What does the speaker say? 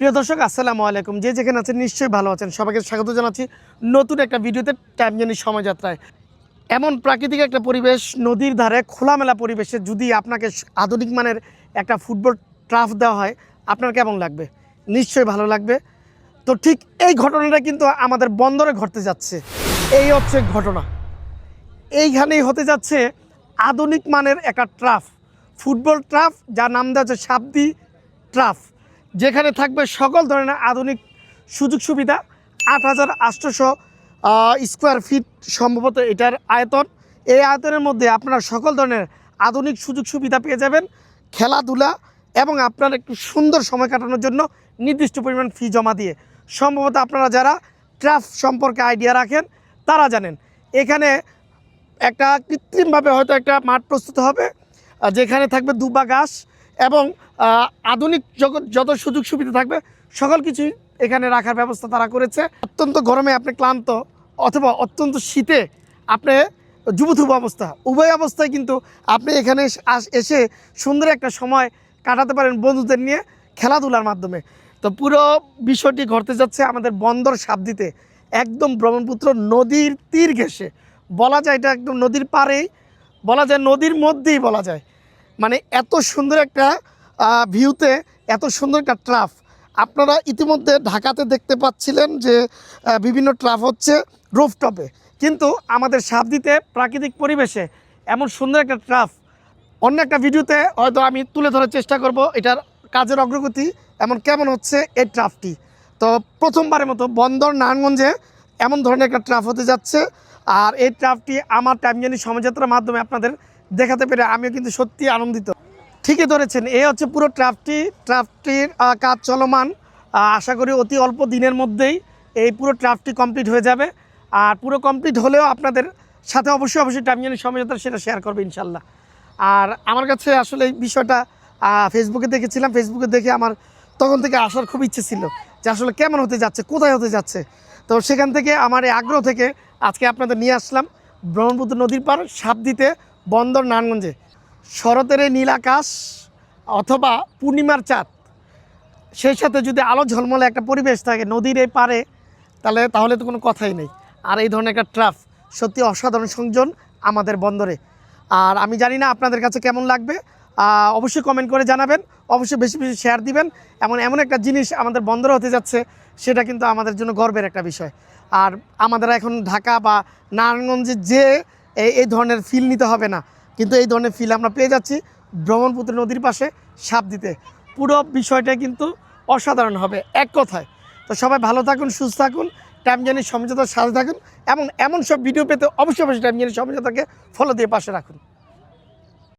প্রিয় দর্শক, আসসালামু আলাইকুম। যে যেখানে আছেন, নিশ্চয়ই ভালো আছেন। সবাইকে স্বাগত জানাচ্ছি নতুন একটা ভিডিওতে টাইম জানি সময় এমন প্রাকৃতিক একটা পরিবেশ, নদীর ধারে খোলামেলা পরিবেশে যদি আপনাকে আধুনিক মানের একটা ফুটবল ট্রাফ দেওয়া হয়, আপনার কেমন লাগবে? নিশ্চয়ই ভালো লাগবে। তো ঠিক এই ঘটনাটা কিন্তু আমাদের বন্দরে ঘটতে যাচ্ছে। এই হচ্ছে ঘটনা। এইখানেই হতে যাচ্ছে আধুনিক মানের একটা ট্রাফ। ফুটবল ট্রাফ, যার নাম দেওয়া হচ্ছে সাবদি ট্রাফ। যেখানে থাকবে সকল ধরনের আধুনিক সুযোগ সুবিধা। আট হাজার আটশোশো স্কোয়ার ফিট সম্ভবত এটার আয়তন। এই আয়তনের মধ্যে আপনারা সকল ধরনের আধুনিক সুযোগ সুবিধা পেয়ে যাবেন। খেলাধুলা এবং আপনার একটু সুন্দর সময় কাটানোর জন্য নির্দিষ্ট পরিমাণ ফি জমা দিয়ে। সম্ভবত আপনারা যারা ট্রাফ সম্পর্কে আইডিয়া রাখেন, তারা জানেন। এখানে একটা কৃত্রিমভাবে হয়তো একটা মাঠ প্রস্তুত হবে যেখানে থাকবে দুবা ঘাস এবং আধুনিক জগৎ যত সুযোগ সুবিধা থাকবে, সকল কিছুই এখানে রাখার ব্যবস্থা তারা করেছে। অত্যন্ত গরমে আপনি ক্লান্ত অথবা অত্যন্ত শীতে আপনি যুবথুব অবস্থা। উভয় অবস্থায় কিন্তু আপনি এখানে এসে সুন্দর একটা সময় কাটাতে পারেন বন্ধুদের নিয়ে খেলাধুলার মাধ্যমে। তো পুরো বিষয়টি ঘটতে যাচ্ছে আমাদের বন্দর সাবদিতে একদম ব্রহ্মপুত্র নদীর তীর ঘেঁষে। বলা যায় এটা একদম নদীর পাড়েই। বলা যায় নদীর মধ্যেই বলা যায়। মানে এত সুন্দর একটা ভিউতে এত সুন্দর একটা ট্রাফ। আপনারা ইতিমধ্যে ঢাকাতে দেখতে পাচ্ছিলেন যে বিভিন্ন ট্রাফ হচ্ছে রুফটপে। কিন্তু আমাদের সাবদিতে প্রাকৃতিক পরিবেশে এমন সুন্দর একটা ট্রাফ। অন্য একটা ভিডিওতে হয়তো আমি তুলে ধরার চেষ্টা করব, এটার কাজের অগ্রগতি, এমন কেমন হচ্ছে এই ট্রাফটি। তো প্রথমবারের মতো বন্দর নারায়ণগঞ্জে এমন ধরনের একটা ট্রাফ হতে যাচ্ছে। আর এই ট্রাফটি আমার টাইম জানি সমযাত্রার মাধ্যমে আপনাদের দেখাতে পেরে আমিও কিন্তু সত্যি আনন্দিত। ঠিকই ধরেছেন এই হচ্ছে পুরো ট্রাফটি, ট্রাফটির কাজ চলমান। আশা করি অতি অল্প দিনের মধ্যেই এই পুরো ট্রাফটি কমপ্লিট হয়ে যাবে। আর পুরো কমপ্লিট হলেও আপনাদের সাথে অবশ্যই অবশ্যই টাইম জানি সমঝোতা সেটা শেয়ার করবে ইনশাল্লাহ। আর আমার কাছে আসলে এই বিষয়টা ফেসবুকে দেখেছিলাম। ফেসবুকে দেখে আমার তখন থেকে আসার খুব ইচ্ছে ছিল যে আসলে কেমন হতে যাচ্ছে, কোথায় হতে যাচ্ছে। তো সেখান থেকে আমার এই আগ্রহ থেকে আজকে আপনাদের নিয়ে আসলাম। ব্রহ্মপুত্র নদীর পার সাবদিতে বন্দর নারায়ণগঞ্জে। শরতের এই নীল আকাশ অথবা পূর্ণিমার চাঁদ, সেই সাথে যদি আলো ঝলমলে একটা পরিবেশ থাকে নদীর এই পারে তাহলে তাহলে তো কোনো কথাই নেই। আর এই ধরনের একটা ট্রাফ সত্যি অসাধারণ সংযোজন আমাদের বন্দরে। আর আমি জানি না আপনাদের কাছে কেমন লাগবে অবশ্যই কমেন্ট করে জানাবেন, অবশ্যই বেশি বেশি শেয়ার দিবেন। এমন এমন একটা জিনিস আমাদের বন্দর হতে যাচ্ছে, সেটা কিন্তু আমাদের জন্য গর্বের একটা বিষয়। আর আমাদের এখন ঢাকা বা নারায়ণগঞ্জে যে এই ধরনের ফিল নিতে হবে না। কিন্তু এই ধরনের ফিল আমরা পেয়ে যাচ্ছি ব্রহ্মপুত্র নদীর পাশে সাপ দিতে। পুরো বিষয়টা কিন্তু অসাধারণ হবে এক কথায়। তো সবাই ভালো থাকুন, সুস্থ থাকুন টাইম জানি সমঝোতার সাথে থাকুন এবং এমন সব ভিডিও পেতে অবশ্যই অবশ্যই টাইম জানি সমঝোতাকে ফলো দিয়ে পাশে রাখুন।